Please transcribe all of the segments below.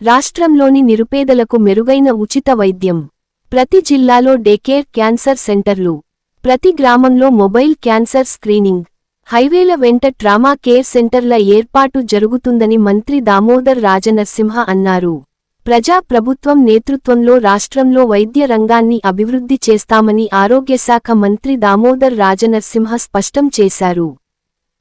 రాష్ట్రంలోని నిరుపేదలకు మెరుగైన ఉచిత వైద్యం. ప్రతి జిల్లాలో డేకేర్ క్యాన్సర్ సెంటర్లు. ప్రతి గ్రామంలో మొబైల్ క్యాన్సర్ స్క్రీనింగ్. హైవేల వెంట ట్రామా కేర్ సెంటర్ల ఏర్పాటు జరుగుతుందని మంత్రి దామోదర్ రాజనర్సింహ అన్నారు. ప్రజా ప్రభుత్వం నేతృత్వంలో రాష్ట్రంలో వైద్య రంగాన్ని అభివృద్ధి చేస్తామని ఆరోగ్యశాఖ మంత్రి దామోదర్ రాజనర్సింహ స్పష్టం చేశారు.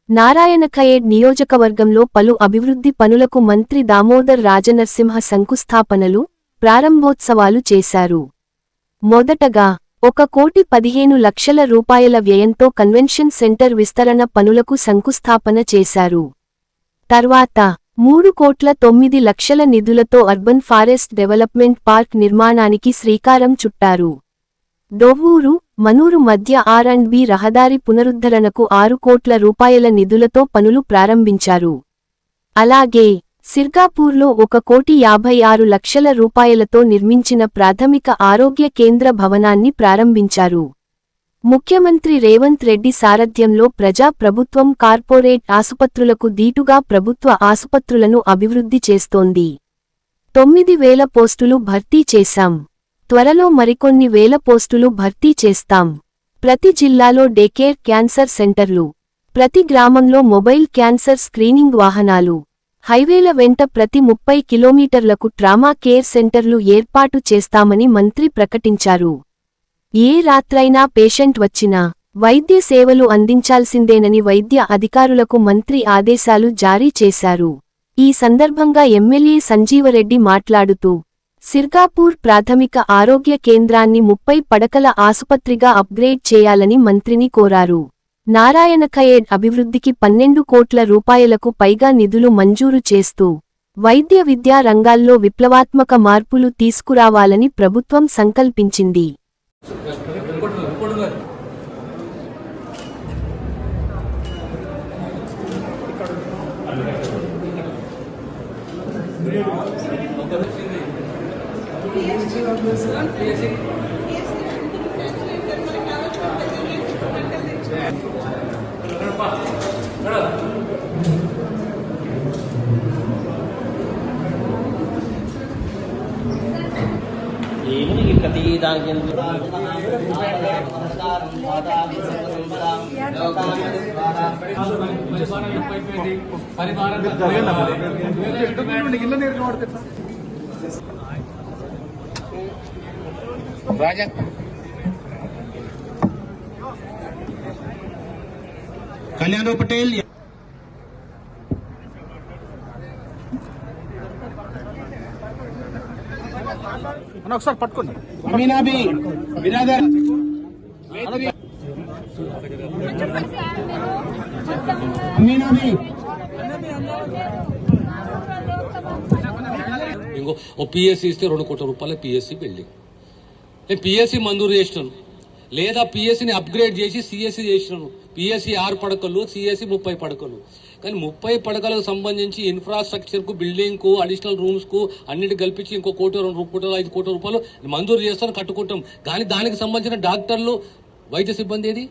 నారాయణఖయేడ్ నియోజకవర్గంలో పలు అభివృద్ధి పనులకు మంత్రి దామోదర్ రాజనరసింహ శంకుస్థాపనలు ప్రారంభోత్సవాలు చేశారు. మొదటగా ఒక కోటి పదిహేను లక్షల రూపాయల వ్యయంతో కన్వెన్షన్ సెంటర్ విస్తరణ పనులకు శంకుస్థాపన చేశారు. తర్వాత మూడు కోట్ల తొమ్మిది లక్షల నిధులతో అర్బన్ ఫారెస్ట్ డెవలప్మెంట్ పార్క్ నిర్మాణానికి శ్రీకారం చుట్టారు. డొవ్వూరు మనూరు మధ్య ఆర్ అండ్ బి రహదారి పునరుద్ధరణకు ఆరు కోట్ల రూపాయల నిధులతో పనులు ప్రారంభించారు. అలాగే సిర్గాపూర్లో ఒక కోటి యాభై ఆరు లక్షల రూపాయలతో నిర్మించిన ప్రాథమిక ఆరోగ్య కేంద్ర భవనాన్ని ప్రారంభించారు. ముఖ్యమంత్రి రేవంత్ రెడ్డి సారథ్యంలో ప్రజా ప్రభుత్వం కార్పొరేట్ ఆసుపత్రులకు దీటుగా ప్రభుత్వ ఆసుపత్రులను అభివృద్ధి చేస్తోంది. తొమ్మిది వేల పోస్టులు భర్తీ చేశాం. త్వరలో మరికొన్ని వేల పోస్టులు భర్తీ చేస్తాం. ప్రతి జిల్లాలో డేకేర్ క్యాన్సర్ సెంటర్లు. ప్రతి గ్రామంలో మొబైల్ క్యాన్సర్ స్క్రీనింగ్ వాహనాలు. హైవేల వెంట ప్రతి ముప్పై కిలోమీటర్లకు ట్రామా కేర్ సెంటర్లు ఏర్పాటు చేస్తామని మంత్రి ప్రకటించారు. ఏ రాత్రైనా పేషెంట్ వచ్చినా వైద్య సేవలు అందించాల్సిందేనని వైద్య అధికారులకు మంత్రి ఆదేశాలు జారీ చేశారు. ఈ సందర్భంగా ఎమ్మెల్యే సంజీవరెడ్డి మాట్లాడుతూ సిర్గాపూర్ ప్రాథమిక ఆరోగ్య కేంద్రాన్ని ముప్పై పడకల ఆసుపత్రిగా అప్గ్రేడ్ చేయాలని మంత్రిని కోరారు. నారాయణఖయేడ్ అభివృద్ధికి పన్నెండు కోట్ల రూపాయలకు పైగా నిధులు మంజూరు చేస్తూ వైద్య విద్యా రంగాల్లో విప్లవాత్మక మార్పులు తీసుకురావాలని ప్రభుత్వం సంకల్పించింది. ఏమి ఈ ప్రతి దానికి ఎందుకు? కళ్యాణ్ పటేల్. ఒకసారి పట్టుకోండి. అమీనాబి బిరాదర్ అమీనాబి. ఇంకో ఓ పిఎస్సి ఇస్తే రెండు కోట్ల రూపాయల పిఎస్సి బిల్డింగ్ పిఎస్సి మంజూరు చేసినాను. లేదా పిఎస్సిని అప్గ్రేడ్ చేసి సిఎస్సి చేసినాను. పిఎస్సి ఆరు పడకలు సిఎస్సి ముప్పై పడకలు. కానీ ముప్పై పడకలకు సంబంధించి ఇన్ఫ్రాస్ట్రక్చర్కు బిల్డింగ్కు అడిషనల్ రూమ్స్కు అన్నిటి కల్పించి ఇంకో కోటి రెండు కోట్ల ఐదు కోట్ల రూపాయలు మంజూరు చేస్తాను కట్టుకుంటాం. కానీ దానికి సంబంధించిన డాక్టర్లు వైద్య సిబ్బంది ఏది?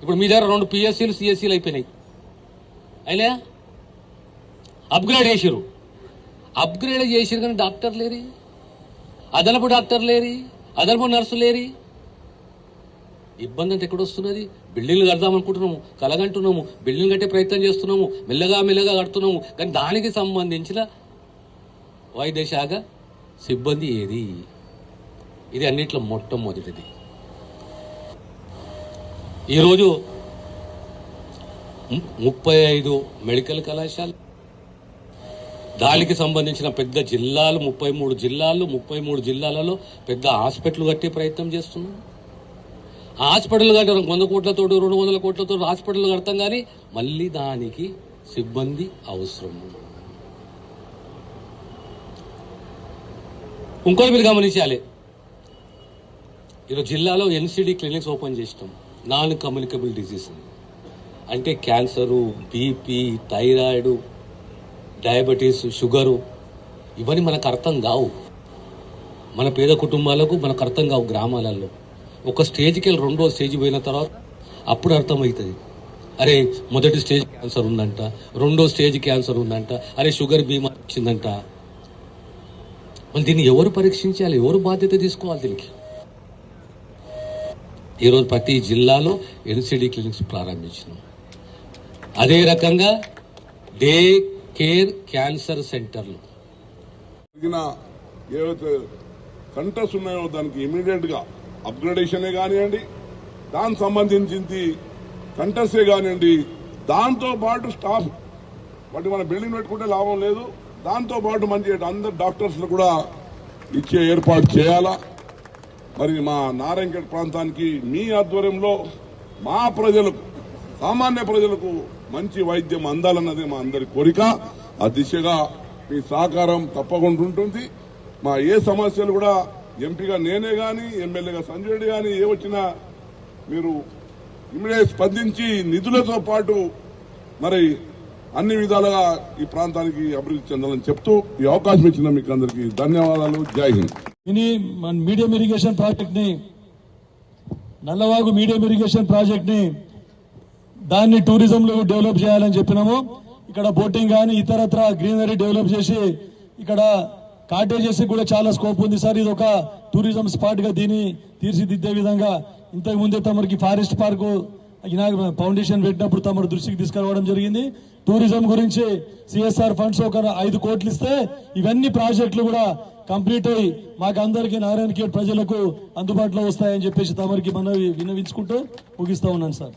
ఇప్పుడు మీ దగ్గర రెండు పిఎస్సీలు సిఎస్సీలు అయిపోయినాయి. అయినా అప్గ్రేడ్ చేసిరు అప్గ్రేడ్ చేసిరు కానీ డాక్టర్ లేరి అదనపు డాక్టర్ లేరి అదనపు నర్సు లేరి. ఇబ్బంది అంటే ఎక్కడొస్తున్నది బిల్డింగ్లు కడదాం అనుకుంటున్నాము కలగంటున్నాము బిల్డింగ్ కట్టే ప్రయత్నం చేస్తున్నాము మెల్లగా మెల్లగా కడుతున్నాము. కానీ దానికి సంబంధించిన వైద్య శాఖ సిబ్బంది ఏది? ఇది అన్నిట్లో మొట్టమొదటిది. ఈరోజు ముప్పై ఐదు మెడికల్ కళాశాల దానికి సంబంధించిన పెద్ద జిల్లాలు ముప్పై మూడు జిల్లాలు ముప్పై మూడు జిల్లాలలో పెద్ద హాస్పిటల్ కట్టే ప్రయత్నం చేస్తున్నాం. హాస్పిటల్ కట్టడం వంద కోట్లతో రెండు వందల కోట్లతో హాస్పిటల్ కడతాం కానీ మళ్ళీ దానికి సిబ్బంది అవసరం. ఇంకోటి మీరు గమనించాలి. ఈరోజు జిల్లాలో ఎన్సిడి క్లినిక్స్ ఓపెన్ చేసినాం. Non communicable disease. అంటే cancer BP thyroid diabetes sugar ఇవన్నీ మనకు అర్థం కావు. మన పేద కుటుంబాలకు మనకు అర్థం కావు గ్రామాలలో. ఒక స్టేజ్కి వెళ్ళి రెండో స్టేజ్ పోయిన తర్వాత అప్పుడు అర్థమవుతుంది. అరే మొదటి స్టేజ్ క్యాన్సర్ ఉందంట రెండో స్టేజ్ క్యాన్సర్ ఉందంట అరే షుగర్ బీమా వచ్చిందంట. మరి దీన్ని ఎవరు పరీక్షించాలి? ఎవరు బాధ్యత తీసుకోవాలి దీనికి? ఈరోజు ప్రతి జిల్లాలో ఎన్సిడి క్లినిక్స్ ప్రారంభించినాం. అదే రకంగా డే కేర్ క్యాన్సర్ సెంటర్లు. జరిగిన ఏవైతే సెంటర్స్ ఉన్నాయో దానికి ఇమీడియట్గా అప్గ్రేడేషనే కానివ్వండి దానికి సంబంధించింది సెంటర్సే కానివ్వండి దాంతో పాటు స్టాఫ్ వాటి మన బిల్డింగ్ పెట్టుకుంటే లాభం లేదు. దాంతో పాటు మంచి అందరు డాక్టర్స్ కూడా ఇచ్చే ఏర్పాటు చేయాలా? మరి మా నారాయణగఢ్ ప్రాంతానికి మీ ఆధ్వర్యంలో మా ప్రజలకు సామాన్య ప్రజలకు మంచి వైద్యం అందాలన్నది మా అందరి కోరిక. ఆ దిశగా మీ సహకారం తప్పకుండా ఉంటుంది మా ఏ సమస్యలు కూడా ఎంపీగా నేనే గాని ఎమ్మెల్యేగా సంజయ్ రెడ్డి గాని ఏ వచ్చినా మీరు ఇమ్మీడియట్ స్పందించి నిధులతో పాటు మరి అన్ని విధాలుగా ఈ ప్రాంతానికి అభివృద్ధి చెందాలని చెప్తూ ఈ అవకాశం ఇచ్చిన మీకు అందరికీ ధన్యవాదాలు. జై హింద్. మన మీడియం ఇరిగేషన్ ప్రాజెక్ట్ని నల్లవాగు మీడియం ఇరిగేషన్ ప్రాజెక్ట్ని దాన్ని టూరిజం లో డెవలప్ చేయాలని చెప్పినాము. ఇక్కడ బోటింగ్ కానీ ఇతరత్ర గ్రీనరీ డెవలప్ చేసి ఇక్కడ కాటేజెస్ కూడా చాలా స్కోప్ ఉంది సార్. ఇది ఒక టూరిజం స్పాట్గా దీన్ని తీర్చిదిద్దే విధంగా ఇంతకు ముందే తమరికి ఫారెస్ట్ పార్క్ ఫౌండేషన్ పెట్టినప్పుడు తమ దృష్టికి తీసుకురావడం జరిగింది. టూరిజం గురించి సిఎస్ఆర్ ఫండ్స్ ఒక ఐదు కోట్లు ఇస్తే ఇవన్నీ ప్రాజెక్టులు కూడా కంప్లీట్ అయ్యి మాకు అందరికీ నారాయణ ఖేడ్ ప్రజలకు అందుబాటులో వస్తాయని చెప్పేసి తమరికి మనవి విన్నవించుకుంటూ ముగిస్తా ఉన్నాను సార్.